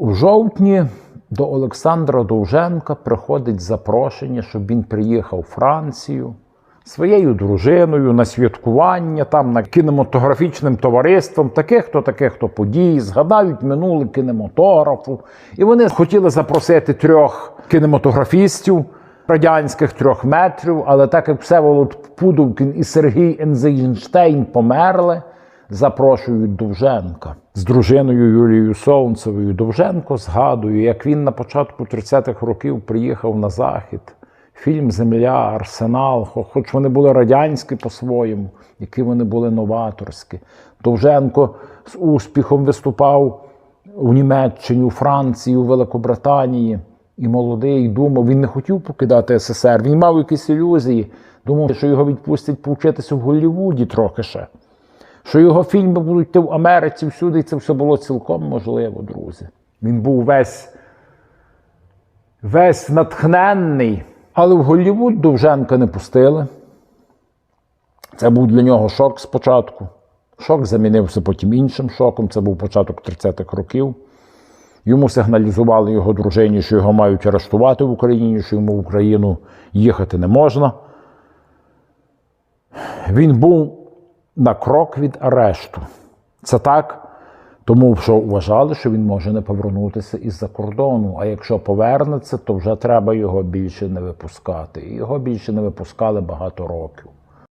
У жовтні до Олександра Довженка приходить запрошення, щоб він приїхав у Францію своєю дружиною на святкування, там на кінематографічним товариством, таких то таких то подій, згадають минуле кінематографу. І вони хотіли запросити трьох кінематографістів радянських трьох метрів, але так як Всеволод Пудовкін і Сергій Ензейнштейн померли, запрошують Довженка з дружиною Юлією Солнцевою. Довженко згадує, як він на початку 30-х років приїхав на захід. Фільм Земля, Арсенал, хоч вони були радянські по-своєму, які вони були новаторські. Довженко з успіхом виступав у Німеччині, у Франції, у Великобританії. І молодий думав, він не хотів покидати СССР. Він мав якісь ілюзії. Думав, що його відпустять повчитися в Голлівуді трохи ще. Що його фільми будуть йти в Америці всюди, і це все було цілком можливо, друзі. Він був весь, весь натхненний. Але в Голлівуд Довженка не пустили. Це був для нього шок спочатку. Шок замінився потім іншим шоком. Це був початок 30-х років. Йому сигналізували його дружині, що його мають арештувати в Україні, що йому в Україну їхати не можна. Він був на крок від арешту. Це так, тому що вважали, що він може не повернутися із-за кордону. А якщо повернеться, то вже треба його більше не випускати. Його більше не випускали багато років.